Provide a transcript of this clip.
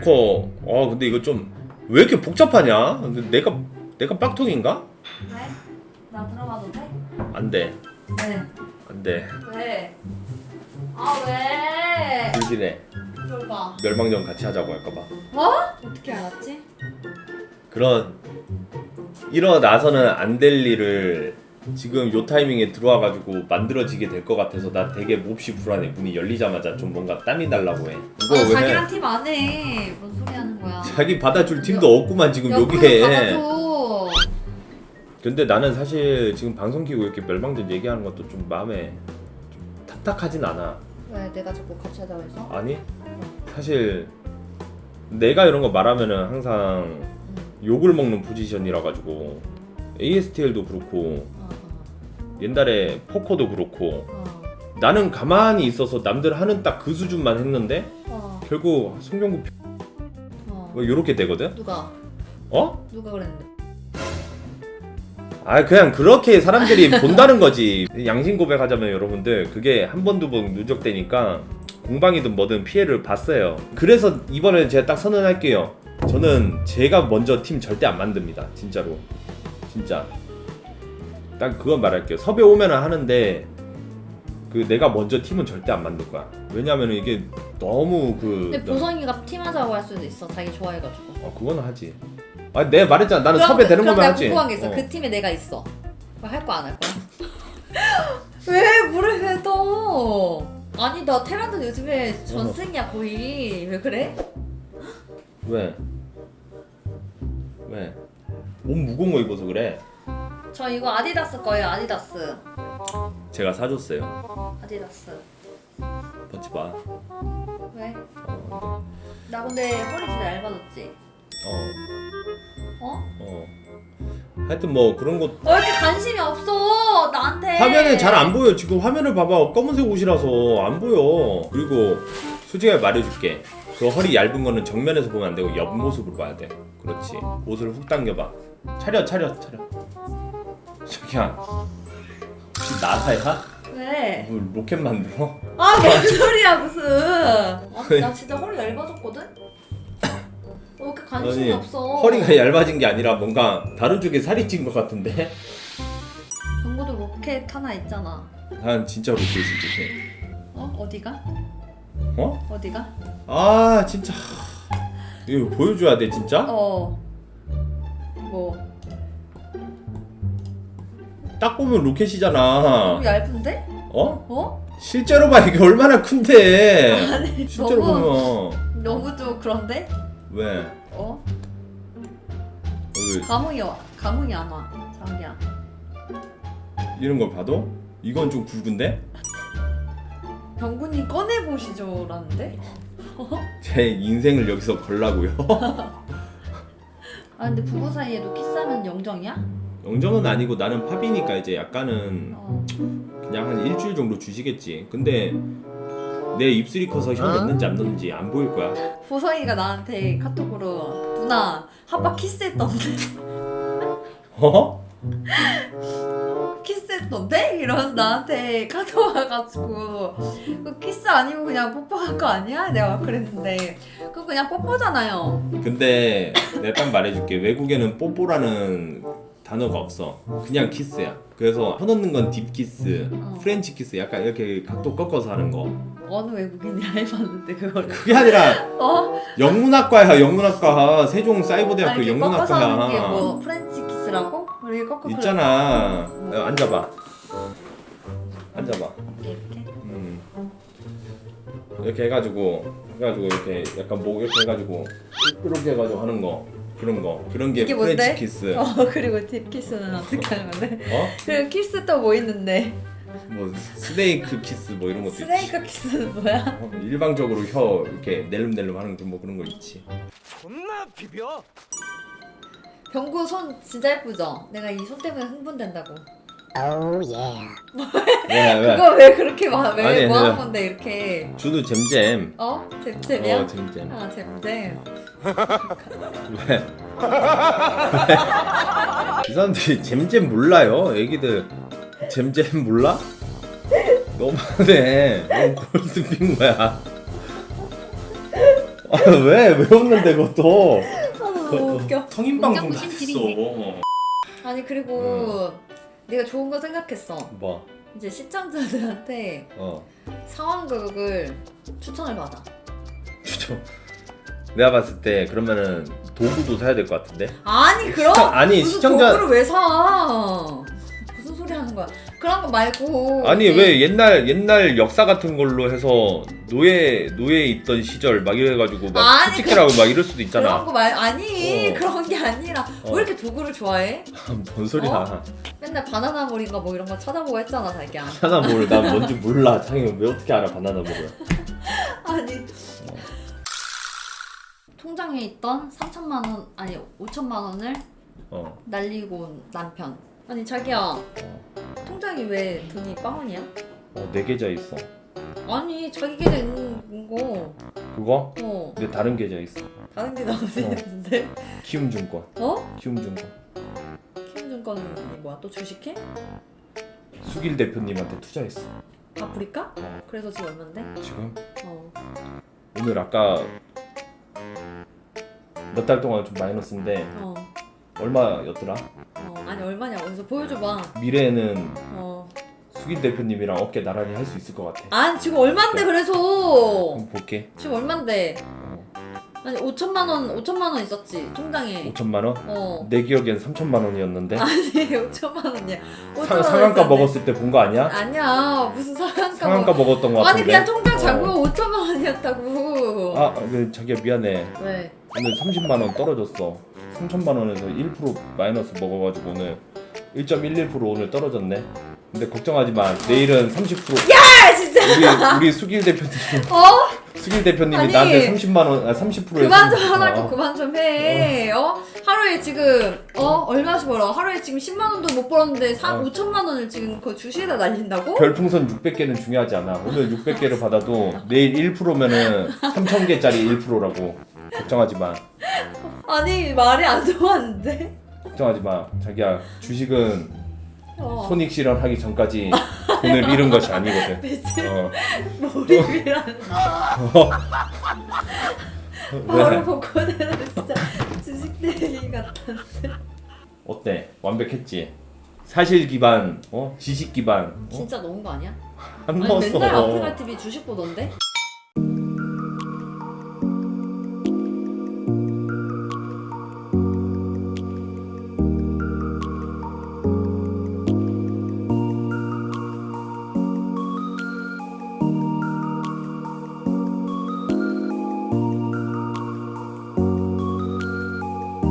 조커 어 근데 이거 좀 왜 이렇게 복잡하냐? 근데 내가 내가 빡통인가? 왜? 나 들어가도 돼? 안돼 네. 안돼 왜? 아 왜? 불길해 이걸 봐. 멸망전 같이 하자고 할까봐 뭐? 어떻게 알았지? 그런 일어나서는 안 될 일을 지금 요 타이밍에 들어와가지고 만들어지게 될 것 같아서 나 되게 몹시 불안해 문이 열리자마자 좀 뭔가 땀이 날라고 해 이거 아, 왜 자기랑 해? 팀안 해. 뭔 소리 하는 거야? 자기 받아줄 팀도 없구만 지금 옆으로 여기에. 근데 나는 사실 지금 방송 키고 이렇게 멸망전 얘기하는 것도 좀 마음에 좀 탁탁하진 않아 왜 내가 자꾸 같이 하자고 해서? 아니 사실 내가 이런 거 말하면은 항상 응. 욕을 먹는 포지션이라 가지고 ASTL도 그렇고 어, 옛날에 포커도 그렇고 어, 어, 나는 가만히 있어서 남들 하는 딱 그 수준만 했는데 어, 결국 송병구 어. 뭐 이렇게 되거든? 누가? 어? 누가 그랬는데? 아 그냥 그렇게 사람들이 본다는 거지 양심 고백하자면 여러분들 그게 한 번 두 번 누적되니까 공방이든 뭐든 피해를 봤어요 그래서 이번에 제가 딱 선언할게요 저는 제가 먼저 팀 절대 안 만듭니다 진짜로 진짜 딱 그건 말할게요 섭외 오면은 하는데 그 내가 먼저 팀은 절대 안 만들 거야 왜냐면은 이게 너무 그 근데 보성이가 팀 하자고 할 수도 있어. 자기 좋아해가지고. 어 그거는 하지 아 내가 말했잖아 나는 그럼- 섭외 되는 그럼 거면 내가 하지 궁금한 게 있어. 어. 그 팀에 내가 있어. 할 거 안 할 거야? 왜 물을 왜 떠? 아니 나 테란도 요즘에 전승이야 거의. 왜 그래? 왜? 왜? 옷 무거운 거 입어서 그래. 저 이거 아디다스 거예요. 아디다스. 제가 사줬어요. 아디다스. 벗지 마. 왜? 어, 나 근데 허리 진짜 얇아졌지. 어, 어? 어. 하여튼 뭐 그런 거 왜 이렇게 관심이 없어 나한테? 화면에 잘 안 보여. 지금 화면을 봐봐. 검은색 옷이라서 안 보여. 그리고 솔직하게 말해줄게. 그 허리 얇은 거는 정면에서 보면 안 되고 옆 모습을 봐야 돼. 그렇지. 옷을 훅 당겨봐. 차려, 차려, 차려. 저기야. 혹시 나사야? 왜? 뭐 로켓 만들어? 아 뭔 소리야 무슨? 아, 나 진짜 허리 얇아졌거든. 왜 이렇게 관심이 아니, 없어? 허리가 얇아진 게 아니라 뭔가 다른 쪽에 살이 찐 것 같은데? 정보도 로켓 하나 있잖아. 난 진짜 로켓이지. 어? 어디가? 어? 어디가? 아 진짜 이거 보여줘야 돼 진짜? 어. 뭐? 딱 보면 로켓이잖아. 너무 얇은데? 어? 어? 실제로 봐 이게 얼마나 큰데. 아니 실제로 너무 보면 너무 좀 그런데? 왜? 어? 왜 감흥이 와. 감흥이 안 와. 자기야. 이런 걸 봐도 이건 좀 굵은데? 병군이 꺼내 보시죠라는데? 제 인생을 여기서 걸라고요. 아 근데 부부 사이에도 키스하면 영정이야? 영정은 아니고 나는 팝이니까 이제 약간은 어. 그냥 한 일주일 정도 주시겠지. 근데 내 입술이 커서 혀 넣는지 안 넣는지 안 보일 거야. 보성이가 나한테 카톡으로 누나 한바 키스했던데 어? 키스했던데? 이러면서 나한테 카톡 와가지고 그 키스 아니고 그냥 뽀뽀한 거 아니야? 내가 그랬는데 그거 그냥 뽀뽀잖아요 근데 내가 딱 말해줄게. 외국에는 뽀뽀라는 단어가 없어. 그냥 키스야. 그래서 혀넣는 건 딥키스 어. 프렌치 키스 약간 이렇게 각도 꺾어서 하는 거. 어느 외국인이 해봤는데 그거를. 그게 아니라 어? 영문학과야 영문학과. 세종 사이버대학교 이렇게 꺾어서 하는 게 영문학과야 뭐 프렌치 키스라고? 우리 꺾어 있잖아. 어, 앉아봐. 앉아봐. 이렇게. 음. 이렇게 해가지고 해가지고 이렇게 약간 목 이렇게 해가지고 이렇게 해가지고 하는 거 그런 거 그런 게 이게 프렌치 뭔데? 키스 어 그리고 딥키스는 어떻게 하는 건데? 어? 그리고 키스 또 뭐 있는데? 뭐 스네이크 키스 뭐 이런 것도 있지. 스네이크 키스는 뭐야? 어, 일방적으로 혀 이렇게 낼름낼름 하는 그뭐 그런 거 있지. 존나 비벼. 병구 손 진짜 예쁘죠? 내가 이 손 때문에 흥분된다고. Oh yeah. 왜 왜? 그거 왜 그렇게 막, 네. 아니, 왜, 뭐 아니, 한 건데, 이렇게. 주도 잼잼. 어? 잼잼이야? 어 잼잼. 아, 잼잼. 왜? 왜? 이 사람들이 잼잼 몰라요? 애기들 잼잼 몰라? 너무하네. 너무 골드빈 거야. 왜? 왜 없는데 그것도? 아 너무 웃겨. 성인 방송 방송 다다 했어. 했어. 아니 그리고 내가 좋은 거 생각했어. 뭐? 이제 시청자들한테 어. 상황극을 추천을 받아. 추천. 내가 봤을 때 그러면은 도구도 사야 될 것 같은데. 아니 그럼 아니, 무슨 시청자- 도구를 왜 사? 하는 거야? 그런 거 말고 아니 이제 왜 옛날 옛날 역사 같은 걸로 해서 노예 노예 있던 시절 막 이래가지고 막 아니, 찍기라고 막 이럴 수도 그런 있잖아. 거 말 아니 어. 그런 게 아니라 어. 왜 이렇게 도구를 좋아해? 뭔 소리야? 어? 맨날 바나나 몰인가 뭐 이런 거 찾아보고 했잖아 자기야. 바나나 뭘? 난 뭔지 몰라. 장이 왜 어떻게 알아 바나나 몰을? 아니 통장에 있던 3천만 원 아니 5천만 원을 어. 날리고 온 남편. 아니 자기야 통장에 왜 돈이 빵원이야? 어, 네 계좌 있어. 아니 자기 계좌 있는 거. 그거? 어 내 다른 계좌 있어. 다른 게 나오지 어. 있는데. 키움증권. 어? 키움증권. 키움증권이 뭐야? 또 주식해? 수길 대표님한테 투자했어. 아 부릴까? 어. 그래서 지금 얼마인데? 지금 어. 오늘 아까 몇 달 동안 좀 마이너스인데 어. 얼마였더라? 어. 아니 얼마냐? 어디서 보여줘봐. 미래에는 어. 수길 대표님이랑 어깨 나란히 할 수 있을 것 같아. 아니 지금 얼마인데 그래서? 한번 볼게. 지금 얼마인데? 어, 아니 5천만 원 5천만 원 있었지 통장에. 5천만 원? 어. 내 기억엔 3천만 원이었는데 아니 5천만 원이야. 5천만 상, 원 상한가. 먹었을 때 본 거 아니야? 아니야 무슨 상한가 상한가 먹... 먹었던 거 아니 같은데. 그냥 통장 어. 잔고가 5천만 원이었다고. 아, 그 자기야 미안해. 왜? 오늘 30만 원 떨어졌어. 3천만 원에서 1% 마이너스 먹어가지고 오늘 1.11% 오늘 떨어졌네. 근데 걱정하지 마. 내일은 30%. 아 진짜. 우리 우리 수길 대표님 어? 수길 대표님이 아니. 나한테 30만 원, 아 30%에 그만 좀 하라고 그만 좀 해. 어? 하루에 지금 어 음. 얼마씩 벌어? 하루에 지금 10만 원도 못 벌었는데 사, 어. 5천만 원을 지금 그 주식에다 날린다고? 별풍선 600개는 중요하지 않아. 오늘 600개를 받아도 내일 1%면은 3,000개짜리 1%라고. 걱정하지 마. 아니 말이 안 통하는데. 걱정하지 마. 자기야 주식은 어. 손익 실현하기 전까지 돈을 잃은 것이 아니거든. 미친 어. 몰입이라는 바로 왜? 보고 내는 진짜 주식 대리 같았는데. 어때? 완벽했지? 사실 기반, 어? 지식 기반. 어? 진짜 너무 거 아니야? 안 아니 넣었어. 맨날 아프리카 TV 주식 보던데?